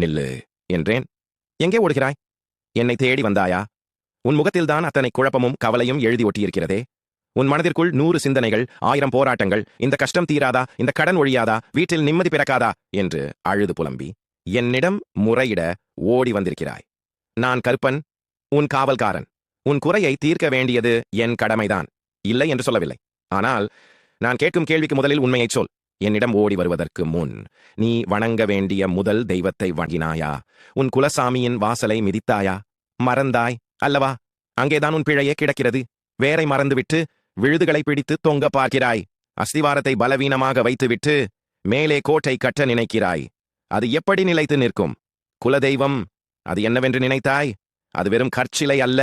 நில்லு என்றேன். எங்கே ஓடுகிறாய்? என்னை தேடி வந்தாயா? உன் முகத்தில்தான் அத்தனை குழப்பமும் கவலையும் எழுதி ஒட்டியிருக்கிறதே. உன் மனதிற்குள் நூறு சிந்தனைகள் ஆயிரம் போராட்டங்கள் இந்த கஷ்டம் தீராதா? இந்த கடன் ஒழியாதா? வீட்டில் நிம்மதி பிறக்காதா? என்று அழுது புலம்பி. என்னிடம் முறையிட ஓடி வந்திருக்கிறாய். நான் கருப்பன் உன் காவல்காரன். உன் குறையை தீர்க்க வேண்டியது என் கடமைதான். இல்லை என்று சொல்லவில்லை. ஆனால் நான் கேட்கும் கேள்விக்கு முதலில் உண்மையைச் சொல். என்னிடம் ஓடி வருவதற்கு முன் நீ வணங்க வேண்டிய முதல் தெய்வத்தை வணங்கினாயா உன் குலசாமியின் வாசலை மிதித்தாயா? மறந்தாய் அல்லவா? அங்கேதான் உன் பிழையே கிடக்கிறது. வேரை மறந்துவிட்டு விழுதுகளை பிடித்து தொங்க பார்க்கிறாய். அஸ்திவாரத்தை பலவீனமாக வைத்துவிட்டு மேலே கோட்டை கட்ட நினைக்கிறாய். அது எப்படி நிலைத்து நிற்கும்? குலதெய்வம் அது என்னவென்று நினைத்தாய்? அது வெறும் கற்சிலை அல்ல.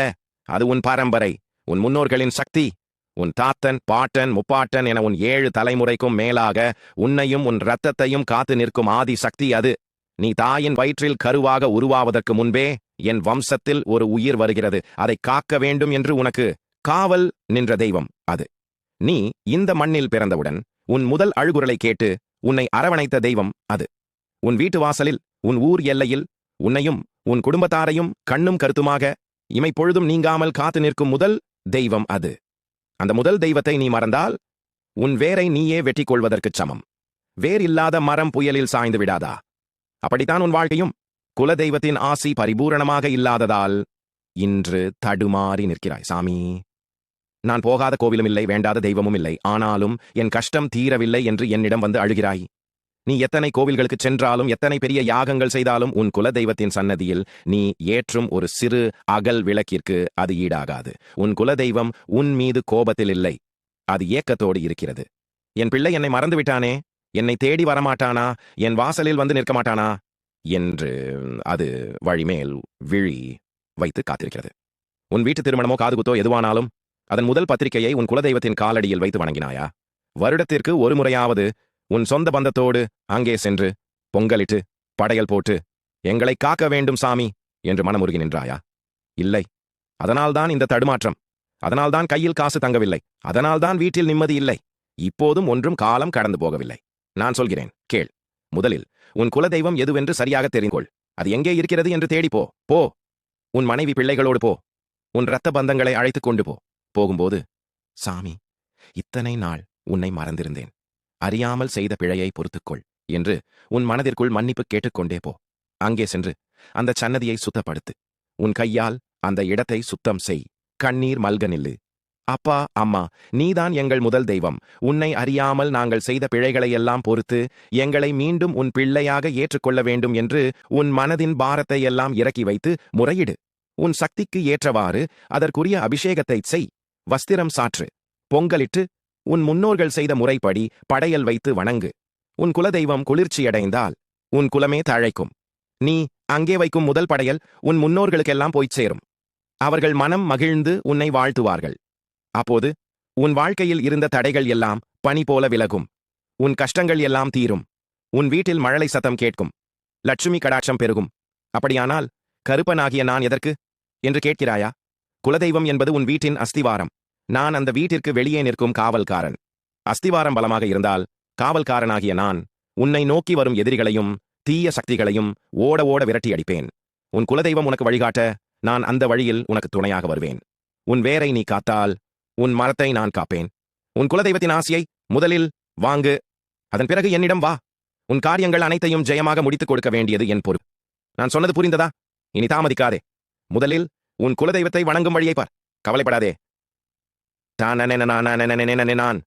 அது உன் பாரம்பரை உன் முன்னோர்களின் சக்தி. உன் தாத்தன் பாட்டன் முப்பாட்டன் என உன் ஏழு தலைமுறைக்கும் மேலாக உன்னையும் உன் இரத்தத்தையும் காத்து நிற்கும் ஆதி சக்தி அது. நீ தாயின் வயிற்றில் கருவாக உருவாவதற்கு முன்பே என் வம்சத்தில் ஒரு உயிர் வருகிறது. அதை காக்க வேண்டும் என்று உனக்கு காவல் நின்ற தெய்வம் அது. நீ இந்த மண்ணில் பிறந்தவுடன் உன் முதல் அழுகுரலை கேட்டு உன்னை அரவணைத்த தெய்வம் அது. உன் வீட்டு வாசலில் உன் ஊர் எல்லையில் உன்னையும் உன் குடும்பத்தாரையும் கண்ணும் கருத்துமாக இமைப்பொழுதும் நீங்காமல் காத்து நிற்கும் முதல் தெய்வம் அது. அந்த முதல் தெய்வத்தை நீ மறந்தால் உன் வேரை நீயே வெட்டிக் கொள்வதற்குச் சமம். வேர் இல்லாத மரம் புயலில் சாய்ந்து விடாதா? அப்படித்தான் உன் வாழ்க்கையும். குலதெய்வத்தின் ஆசி பரிபூரணமாக இல்லாததால் இன்று தடுமாறி நிற்கிறாய். சாமி நான் போகாத கோவிலும் இல்லை வேண்டாத தெய்வமும் இல்லை. ஆனாலும் என் கஷ்டம் தீரவில்லை என்று என்னிடம் வந்து அழுகிறாய். நீ எத்தனை கோவில்களுக்குச் சென்றாலும் எத்தனை பெரிய யாகங்கள் செய்தாலும் உன் குலதெய்வத்தின் சன்னதியில் நீ ஏற்றும் ஒரு சிறு அகல் விளக்கிற்கு அது ஈடாகாது. உன் குலதெய்வம் உன் மீது கோபத்தில் இல்லை. அது ஏக்கத்தோடு இருக்கிறது. என் பிள்ளை என்னை மறந்து விட்டானே? என்னை தேடி வரமாட்டானா? என் வாசலில் வந்து நிற்க மாட்டானா? என்று அது வழிமேல் விழி வைத்து காத்திருக்கிறது. உன் வீட்டு திருமணமோ காதுகுத்தோ எதுவானாலும் அதன் முதல் பத்திரிகையை உன் குலதெய்வத்தின் காலடியில் வைத்து வணங்கினாயா? வருடத்திற்கு ஒரு முறையாவது உன் சொந்த பந்தத்தோடு அங்கே சென்று பொங்கலிட்டு படையல் போட்டு எங்களை காக்க வேண்டும் சாமி! என்று மனமுருகி நின்றாயா? இல்லை. அதனால்தான் இந்த தடுமாற்றம். அதனால்தான் கையில் காசு தங்கவில்லை. அதனால்தான் வீட்டில் நிம்மதி இல்லை. இப்போதும் ஒன்றும் காலம் கடந்து போகவில்லை. நான் சொல்கிறேன் கேள். முதலில் உன் குலதெய்வம் எதுவென்று சரியாக தெரிந்துகொள். அது எங்கே இருக்கிறது என்று தேடிப்போ போ. உன் மனைவி பிள்ளைகளோடு போ. உன் இரத்த பந்தங்களை அழைத்துக் கொண்டு போ. போகும்போது சாமி இத்தனை நாள் உன்னை மறந்திருந்தேன். அறியாமல் செய்த பிழையை பொறுத்துக்கொள் என்று உன் மனதிற்குள் மன்னிப்பு கேட்டுக்கொண்டே போ. அங்கே சென்று அந்த சன்னதியை சுத்தப்படுத்து. உன் கையால் அந்த இடத்தை சுத்தம் செய். கண்ணீர் மல்க நில்லு. அப்பா அம்மா நீதான் எங்கள் முதல் தெய்வம். உன்னை அறியாமல் நாங்கள் செய்த பிழைகளையெல்லாம் பொறுத்து எங்களை மீண்டும் உன் பிள்ளையாக ஏற்றுக்கொள்ள வேண்டும் என்று உன் மனதின் பாரத்தை எல்லாம் இறக்கி வைத்து முறையிடு. உன் சக்திக்கு ஏற்றவாறு அதற்குரிய அபிஷேகத்தைச் செய். வஸ்திரம் சாற்று. பொங்கலிட்டு உன் முன்னோர்கள் செய்த முறைப்படி படையல் வைத்து வணங்கு. உன் குலதெய்வம் குளிர்ச்சியடைந்தால் உன் குலமே தழைக்கும். நீ அங்கே வைக்கும் முதல் படையல் உன் முன்னோர்களுக்கெல்லாம் போய்ச் சேரும். அவர்கள் மனம் மகிழ்ந்து உன்னை வாழ்த்துவார்கள். அப்போது உன் வாழ்க்கையில் இருந்த தடைகள் எல்லாம் பனி போல விலகும். உன் கஷ்டங்கள் எல்லாம் தீரும். உன் வீட்டில் மழலை சத்தம் கேட்கும். லட்சுமி கடாட்சம் பெருகும். அப்படியானால் கருப்பனாகிய நான் எதற்கு? என்று கேட்கிறாயா? குலதெய்வம் என்பது உன் வீட்டின் அஸ்திவாரம். நான் அந்த வீட்டிற்கு வெளியே நிற்கும் காவல்காரன். அஸ்திவாரம் பலமாக இருந்தால் காவல்காரனாகிய நான் உன்னை நோக்கி வரும் எதிரிகளையும் தீய சக்திகளையும் ஓட ஓட விரட்டி அடிப்பேன். உன் குலதெய்வம் உனக்கு வழிகாட்ட நான் அந்த வழியில் உனக்கு துணையாக வருவேன். உன் வேரை நீ காத்தால் உன் மரத்தை நான் காப்பேன். உன் குலதெய்வத்தின் ஆசையை முதலில் வாங்கு. அதன் பிறகு என்னிடம் வா. உன் காரியங்கள் அனைத்தையும் ஜெயமாக முடித்துக் கொடுக்க வேண்டியது என் பொறுப்பு. நான் சொன்னது புரிந்ததா? இனி தாமதிக்காதே. முதலில் உன் குலதெய்வத்தை வணங்கும் வழியை பார். கவலைப்படாதே. தான் நான்